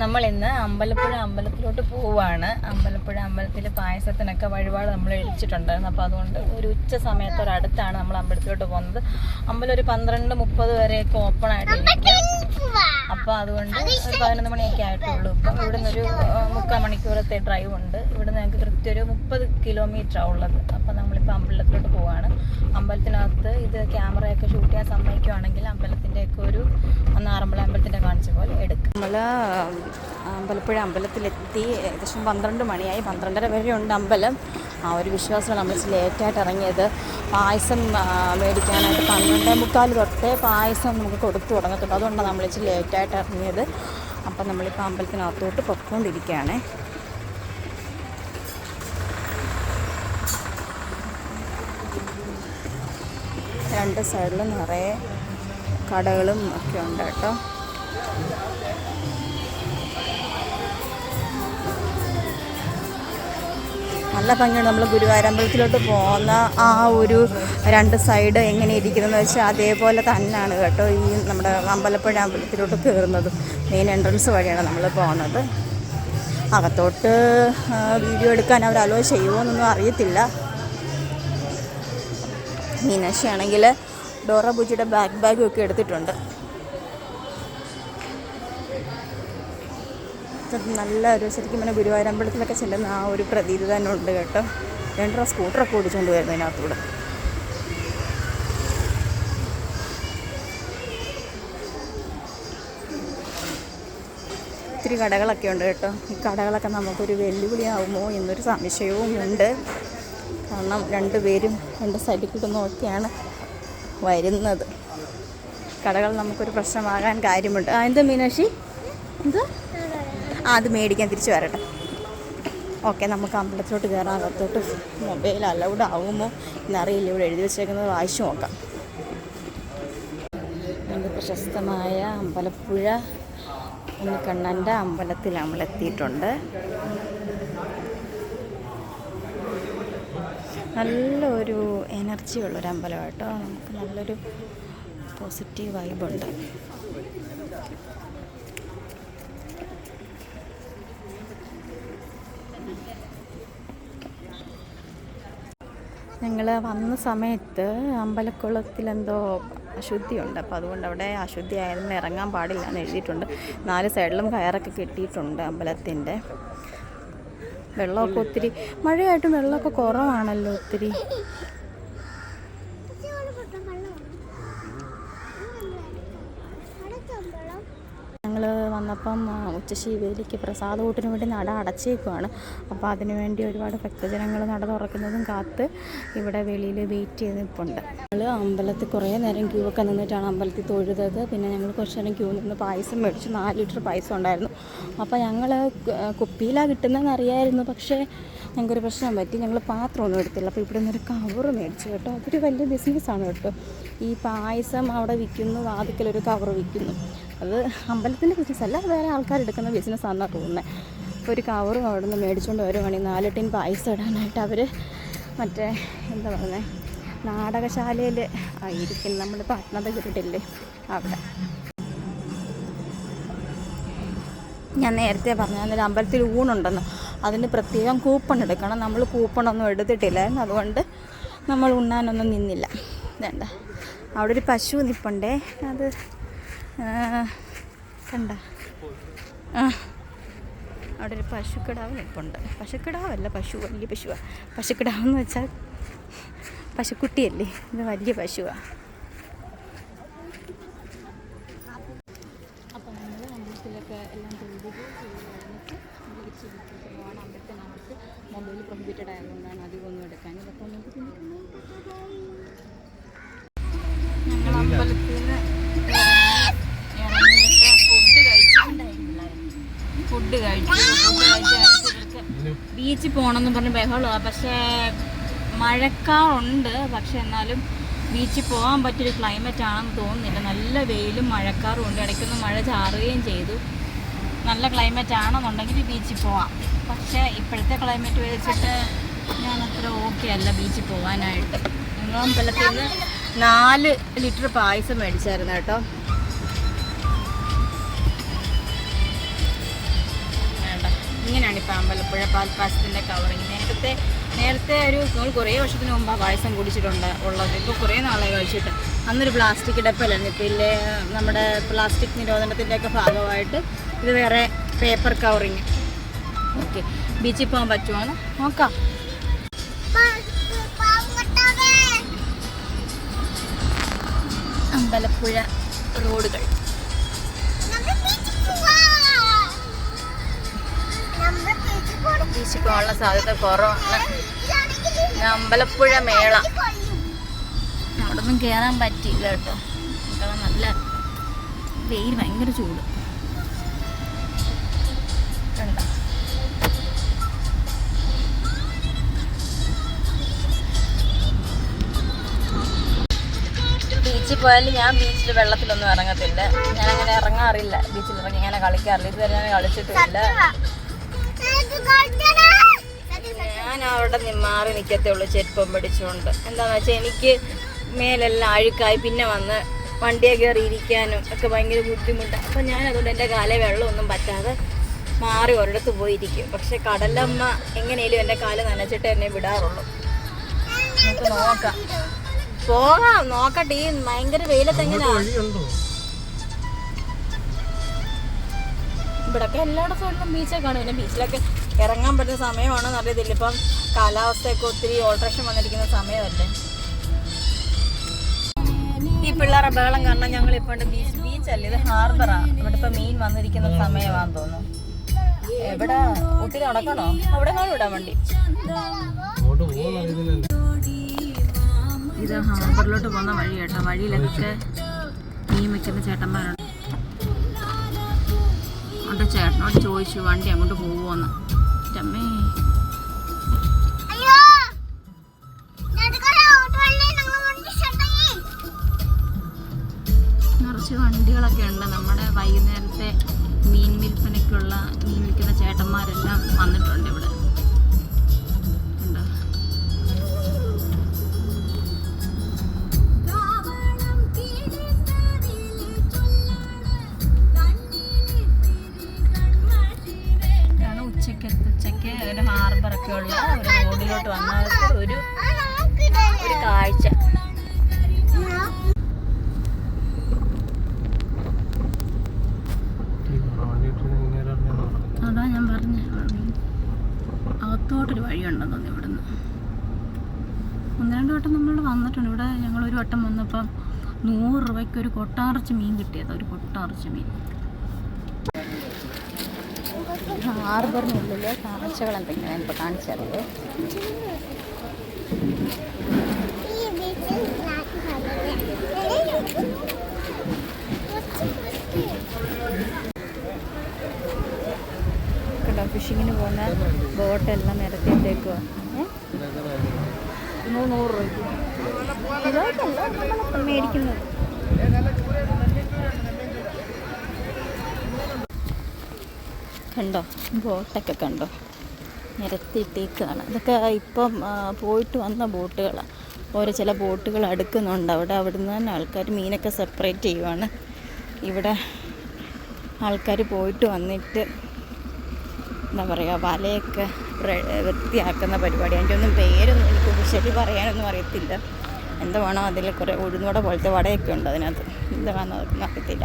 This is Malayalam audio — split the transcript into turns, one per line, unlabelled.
നമ്മൾ ഇന്ന് അമ്പലപ്പുഴ അമ്പലത്തിലോട്ട് പോവാണ്. അമ്പലപ്പുഴ അമ്പലത്തിൽ പായസത്തിനൊക്കെ വഴിപാട് നമ്മൾ എഴിച്ചിട്ടുണ്ടായിരുന്നു അപ്പോൾ അതുകൊണ്ട് ഒരു ഉച്ച സമയത്തൊരടുത്താണ് നമ്മൾ അമ്പലത്തിലോട്ട് പോകുന്നത്. അമ്പലം ഒരു പന്ത്രണ്ട് മുപ്പത് വരെയൊക്കെ ഓപ്പൺ ആയിട്ടിരിക്കും അപ്പോൾ അതുകൊണ്ട് ഒരു പതിനൊന്ന് മണിയൊക്കെ ആയിട്ടുള്ളൂ. ഇപ്പം ഇവിടുന്ന് ഒരു മുക്കാൽ മണിക്കൂറത്തെ ഡ്രൈവ് ഉണ്ട്. ഇവിടുന്ന് ഞങ്ങൾക്ക് കൃത്യം ഒരു മുപ്പത് കിലോമീറ്ററാണ് ഉള്ളത്. അപ്പോൾ നമ്മളിപ്പോൾ അമ്പലത്തിലോട്ട് പോവാണ്. അമ്പലത്തിനകത്ത് ഇത് ക്യാമറയൊക്കെ ഷൂട്ട് ചെയ്യാൻ സമ്മതിക്കുവാണെങ്കിൽ അമ്പലത്തിന്റെയൊക്കെ ഒരു അന്ന് ആറമ്പല അമ്പലത്തിന്റെ കാണിച്ച പോലെ എടുക്കും. നമ്മൾ അമ്പലപ്പുഴ അമ്പലത്തിലെത്തി. ഏകദേശം പന്ത്രണ്ട് മണിയായി. പന്ത്രണ്ടര വരെ ഉണ്ട് അമ്പലം. ആ ഒരു വിശ്വാസമാണ് നമ്മൾ ലേറ്റായിട്ട് ഇറങ്ങിയത്. പായസം മേടിക്കാനായിട്ട് പന്ത്രണ്ടേ മുക്കാൽ തൊട്ടേ പായസം നമുക്ക് കൊടുത്തു തുടങ്ങത്തുള്ളൂ. അതുകൊണ്ടാണ് നമ്മൾ ഇച്ചിരി ലേറ്റായിട്ട് ഇറങ്ങിയത്. അപ്പം നമ്മളിപ്പോൾ അമ്പലത്തിനകത്തോട്ട് പൊക്കോണ്ടിരിക്കുകയാണ് രണ്ട് സൈഡിലും നിറയെ കടകളും ഒക്കെ ഉണ്ട് കേട്ടോ. നല്ല ഭംഗിയാണ് നമ്മൾ ഗുരുവായൂരമ്പലത്തിലോട്ട് പോകുന്ന ആ ഒരു രണ്ട് സൈഡ് എങ്ങനെ ഇരിക്കുന്നതെന്ന് വെച്ചാൽ അതേപോലെ തന്നെയാണ് കേട്ടോ ഈ നമ്മുടെ അമ്പലപ്പുഴ അമ്പലത്തിലോട്ട് കയറുന്നത്. മെയിൻ എൻട്രൻസ് വഴിയാണ് നമ്മൾ പോകുന്നത്. അകത്തോട്ട് വീഡിയോ എടുക്കാൻ അവർ അലോ ചെയ്യുമോ എന്നൊന്നും അറിയത്തില്ല. മീനാക്ഷി ആണെങ്കിൽ ഡോറ ബുജിയുടെ ബാക്ക് ബാഗും ഒക്കെ എടുത്തിട്ടുണ്ട്. നല്ല ഒരു ശരിക്കും പിന്നെ ഗുരുവായൂർ അമ്പലത്തിലൊക്കെ ചെല്ലുന്ന ആ ഒരു പ്രതീതി തന്നെ ഉണ്ട് കേട്ടോ. രണ്ടര സ്കൂട്ടറൊക്കെ ഓടിച്ചുകൊണ്ട് വരുന്നു ഇതിനകത്തൂടെ. ഒത്തിരി കടകളൊക്കെ ഉണ്ട് കേട്ടോ. ഈ കടകളൊക്കെ നമുക്കൊരു വെല്ലുവിളിയാവുമോ എന്നൊരു സംശയവും ഉണ്ട്. കാരണം രണ്ടുപേരും രണ്ട് സൈഡിൽ കൂടെ നോക്കിയാണ് വരുന്നത്. കടകൾ നമുക്കൊരു പ്രശ്നമാകാൻ കാര്യമുണ്ട്. ആ എന്താ മീനാക്ഷി? എന്താ? അത് മേടിക്കാൻ തിരിച്ചു വരട്ടെ. ഓക്കെ നമുക്ക് അമ്പലത്തിലോട്ട് കയറാൻ അകത്തോട്ട് മൊബൈൽ അലൗഡ് ആകുമോ എന്നറിയില്ല. ഇവിടെ എഴുതി വെച്ചേക്കുന്നത് വായിച്ചു നോക്കാം. നമുക്ക് പ്രശസ്തമായ അമ്പലപ്പുഴ ഉണ്ണിക്കണ്ണന്റെ അമ്പലത്തിൽ നമ്മളെത്തിയിട്ടുണ്ട്. നല്ലൊരു എനർജി ഉള്ളൊരു നമുക്ക് നല്ലൊരു പോസിറ്റീവ് വൈബുണ്ട് ഞങ്ങൾ വന്ന സമയത്ത് അമ്പലക്കുളത്തിലെന്തോ അശുദ്ധിയുണ്ട്. അപ്പോൾ അതുകൊണ്ട് അവിടെ അശുദ്ധി ആയതിന് ഇറങ്ങാൻ പാടില്ല എന്ന് എഴുതിയിട്ടുണ്ട്. നാല് സൈഡിലും കയറൊക്കെ കെട്ടിയിട്ടുണ്ട് അമ്പലത്തിന്റെ. വെള്ളമൊക്കെ ഒത്തിരി മഴയായിട്ടും വെള്ളമൊക്കെ കുറവാണല്ലോ ഒത്തിരി. ഞങ്ങൾ വന്നപ്പം ഉച്ചശീവേലിക്ക് പ്രസാദകൂട്ടിന് വേണ്ടി നട അടച്ചേക്കുവാണ്. അപ്പോൾ അതിനുവേണ്ടി ഒരുപാട് ഭക്തജനങ്ങൾ നട തുറക്കുന്നതും കാത്ത് ഇവിടെ വെളിയിൽ വെയിറ്റ് ചെയ്ത് നിൽപ്പുണ്ട് ഞങ്ങൾ അമ്പലത്തിൽ കുറേ നേരം ക്യൂ ഒക്കെ നിന്നിട്ടാണ് അമ്പലത്തിൽ തൊഴുതത്. പിന്നെ ഞങ്ങൾ കുറച്ച് നേരം ക്യൂ നിന്ന് പായസം മേടിച്ചു. നാല് ലിറ്റർ പായസം ഉണ്ടായിരുന്നു. അപ്പോൾ ഞങ്ങൾ കുപ്പിയിലാണ് കിട്ടുന്നതെന്ന് അറിയായിരുന്നു പക്ഷേ ഞങ്ങൾക്കൊരു പ്രശ്നം പറ്റി. ഞങ്ങൾ പാത്രമൊന്നും എടുത്തില്ല. അപ്പോൾ ഇവിടെ നിന്നൊരു കവർ മേടിച്ചു കേട്ടോ. അതൊരു വലിയ ബിസിനസ്സാണ് കേട്ടോ. ഈ പായസം അവിടെ വിൽക്കുന്നു വാതിക്കലൊരു കവർ വിൽക്കുന്നു. അത് അമ്പലത്തിന്റെ ബിസിനസ് അല്ല വേറെ ആൾക്കാർ എടുക്കുന്ന ബിസിനസ്സാണെന്നാണ് തോന്നുന്നത് അപ്പോൾ ഒരു കവറും അവിടെ നിന്ന് മേടിച്ചുകൊണ്ട് വരുവാണെങ്കിൽ നാല് ടിൻ പായസം ഇടാനായിട്ട് അവർ മറ്റേ എന്താ പറയുന്നത് നാടകശാലയിൽ ആയിരിക്കും. നമ്മൾ പട്ടണത്തെ കേട്ടിട്ടില്ലേ അവിടെ. ഞാൻ നേരത്തെ പറഞ്ഞാൽ അമ്പലത്തിൽ ഊണുണ്ടെന്ന്. അതിന് പ്രത്യേകം കൂപ്പൺ എടുക്കണം. നമ്മൾ കൂപ്പണൊന്നും എടുത്തിട്ടില്ലായിരുന്നു അതുകൊണ്ട് നമ്മൾ ഉണ്ണാനൊന്നും നിന്നില്ല. വേണ്ട. അവിടെ ഒരു പശു നിൽപ്പുണ്ടേ അത് കണ്ട. ആ. അവിടെ ഒരു പശുക്കിടാവ് നിൽപ്പുണ്ട് പശുക്കിടാവല്ല പശു വലിയ പശുവാണ് പശുക്കിടാവെന്ന് വെച്ചാൽ പശുക്കുട്ടിയല്ലേ? ഇത് വലിയ പശുവാണ് അപ്പോൾ നമ്മൾ അമ്പലത്തിലൊക്കെ എല്ലാം തൊഴുത് കഴിഞ്ഞിട്ട് തിരിച്ച് വീട്ടിലേക്ക് പോകണം അമ്പലത്തിനകത്ത് പ്രൊഹിബിറ്റഡ് ആയതുകൊണ്ടാണ് അധികം ഒന്നും എടുക്കാൻ അപ്പോൾ നമുക്ക് ഞങ്ങൾ അമ്പലത്തിൽ ഇറങ്ങിയിട്ട് ഫുഡ് കഴിച്ചിട്ടുണ്ടായിരുന്നില്ല. ഫുഡ് കഴിച്ചു. ഫുഡ് കഴിച്ച് ബീച്ചിൽ പോകണമെന്ന് പറഞ്ഞ് ബഹളമാണ് പക്ഷേ മഴക്കാറുണ്ട്. പക്ഷെ എന്നാലും ബീച്ചിൽ പോകാൻ പറ്റിയൊരു ക്ലൈമറ്റ് ആണെന്ന് തോന്നുന്നില്ല. നല്ല വെയിലും മഴക്കാറും ഉണ്ട്. ഇടയ്ക്കൊന്ന് മഴ ചാറുകയും ചെയ്തു. നല്ല ക്ലൈമറ്റ് ആണെന്നുണ്ടെങ്കിൽ ബീച്ചിൽ പോവാം. പക്ഷേ ഇപ്പോഴത്തെ ക്ലൈമറ്റ് വെച്ചിട്ട് ഞാൻ അത്ര ഓക്കെ അല്ല ബീച്ചിൽ പോകാനായിട്ട് ഞങ്ങൾ അമ്പലത്തിൽ നിന്ന് നാല് ലിറ്റർ പായസം മേടിച്ചായിരുന്നു കേട്ടോ. അമ്പലപ്പുഴ പാൽപ്പായസത്തിന്റെ കവറിങ് നേരത്തെ നേരത്തെ ഒരു നമ്മൾ കുറേ വർഷത്തിന് മുമ്പ് ആ പായസം കുടിച്ചിട്ടുണ്ട് ഉള്ളത്. ഇപ്പോൾ കുറേ നാളെ കഴിച്ചിട്ട്. അന്നൊരു പ്ലാസ്റ്റിക് ഇടപ്പല്ലായിരുന്നു ഇപ്പോൾ ഇല്ലേ നമ്മുടെ പ്ലാസ്റ്റിക് നിരോധനത്തിന്റെയൊക്കെ ഭാഗമായിട്ട് ഇത് വേറെ പേപ്പർ കവറിങ്. ഓക്കെ. ബീച്ചിൽ പോകാൻ പറ്റുമോ നോക്കാം. അമ്പലപ്പുഴ റോഡുകൾ. ബീച്ചിൽ പോകാനുള്ള സാധ്യത കുറവാണ്. അമ്പലപ്പുഴ മേള. അവിടെ ഒന്നും കയറാൻ പറ്റിയില്ല കേട്ടോ. കാരണം നല്ല വെയിൽ ഭയങ്കര ചൂട്. ബീച്ചിൽ പോയാലും ഞാൻ ബീച്ചിൽ വെള്ളത്തിലൊന്നും ഇറങ്ങത്തില്ല. ഞാൻ അങ്ങനെ ഇറങ്ങാറില്ല. ബീച്ചിൽ ഇറങ്ങി ഇങ്ങനെ കളിക്കാറില്ല. ഇതുവരെ ഞാൻ കളിച്ചിട്ടില്ല. ഞാൻ അവിടെ മാറി നിൽക്കത്തേ ഉള്ളൂ ചെരുപ്പം പിടിച്ചുകൊണ്ട്. എന്താണെന്ന് വെച്ചാൽ എനിക്ക് മേലെല്ലാം അഴുക്കായി പിന്നെ വന്ന് വണ്ടിയെ കയറി ഇരിക്കാനും ഒക്കെ ഭയങ്കര ബുദ്ധിമുട്ടാണ് അപ്പം ഞാൻ അതുകൊണ്ട് എന്റെ കാലേ വെള്ളമൊന്നും പറ്റാതെ മാറി ഒരിടത്ത് പോയിരിക്കും. പക്ഷെ കടലമ്മ എങ്ങനെയും എന്റെ കാൽ നനച്ചിട്ട് എന്നെ വിടാറുള്ളൂ. നമുക്ക് നോക്കാം. പോകാം നോക്കട്ടെ ഈ ഭയങ്കര വെയിലത്ത് എങ്ങനെയാ
വഴിയുണ്ടോ?
ഇവിടൊക്കെ എല്ലായിടത്തും ബീച്ചൊക്കെ കാണും. പിന്നെ ബീച്ചിലൊക്കെ ഇറങ്ങാൻ പറ്റുന്ന സമയമാണ്. അറിയത്തില്ല ഇപ്പം കാലാവസ്ഥയൊക്കെ ഒത്തിരി ഓൾട്രേഷൻ വന്നിരിക്കുന്ന സമയമല്ലേ? ഈ പിള്ളേരെ ബഹളം കാരണം ഞങ്ങൾ ഇപ്പോൾ ബീച്ച്. ബീച്ചല്ലേ ഇത് ഹാർബറാണ് ഇവിടെ ഇപ്പം മീൻ വന്നിരിക്കുന്ന സമയമാണെന്ന് തോന്നുന്നു. എവിടെ? ഒത്തിരി നടക്കണോ? അവിടെ കാണും ഇടാൻ വണ്ടി. ഇത് ഹാർബറിലോട്ട് പോകുന്ന വഴി കേട്ടോ. വഴിയിലൊക്കെ മീൻ വെക്കുന്ന ചേട്ടന്മാരുണ്ട്. അവിടെ ചേട്ടനോട് ചോദിച്ചു വണ്ടി അങ്ങോട്ട് പോവുമെന്ന് നിറച്ച് വണ്ടികളൊക്കെ ഉണ്ട്. നമ്മുടെ വൈകുന്നേരത്തെ മീൻ വിൽപ്പനയ്ക്കുള്ള മീൻ വിൽക്കുന്ന ചേട്ടന്മാരെല്ലാം വന്നിട്ടുണ്ട് ഇവിടെ. ഉച്ചയ്ക്ക് ഒരു ഹാർബറൊക്കെ ഉള്ള ഒരു റോഡിലോട്ട് വന്ന ഒരു ഒരു കാഴ്ച
ഈ വണ്ടി ഇട്ടിട്ട് ഇങ്ങനെ ഇറങ്ങി നടക്കുന്നു.
അതാ ഞാൻ പറഞ്ഞ അകത്തോട്ടൊരു വഴിയുണ്ടെന്ന് തോന്നി ഇവിടുന്ന് ഒന്ന് രണ്ട് വട്ടം നമ്മൾ വന്നിട്ടുണ്ട്. ഇവിടെ ഞങ്ങൾ ഒരു വട്ടം വന്നപ്പം നൂറ് രൂപയ്ക്ക് ഒരു കൊട്ടാറച്ച് മീൻ കിട്ടിയത് ഒരു കൊട്ടാറച്ച് മീൻ. ഹാർബറിനുള്ളിൽ കാഴ്ചകൾ എന്തെങ്കിലും ഇപ്പോൾ കാണിച്ചറിയോ കണ്ടോ ഫിഷിങ്ങിന് പോകുന്ന ബോട്ടെല്ലാം നിരത്തിയിട്ടേക്കുക നൂറ് രൂപയ്ക്ക്. കിലോയ്ക്കല്ല നമ്മൾ മേടിക്കുന്നത്. കണ്ടോ? ബോട്ടൊക്കെ കണ്ടോ? നിരത്തിയിട്ടേക്കാണ്. ഇതൊക്കെ ഇപ്പം പോയിട്ട് വന്ന ബോട്ടുകളാണ് ഓരോ ചില ബോട്ടുകൾ അടുക്കുന്നുണ്ട്. അവിടെ അവിടുന്ന് തന്നെ ആൾക്കാർ മീനൊക്കെ സെപ്പറേറ്റ് ചെയ്യുവാണ്. ഇവിടെ ആൾക്കാർ പോയിട്ട് വന്നിട്ട് എന്താ പറയുക വലയൊക്കെ വൃത്തിയാക്കുന്ന പരിപാടി. അതിന്റെ ഒന്നും പേരൊന്നും എനിക്ക് ശരി പറയാനൊന്നും അറിയത്തില്ല. എന്താ വേണോ അതിൽ കുറേ ഉഴുന്നുവട പോലത്തെ വടയൊക്കെ ഉണ്ട് അതിനകത്ത്. എന്താ വേണോ അതൊന്നും അറിയത്തില്ല.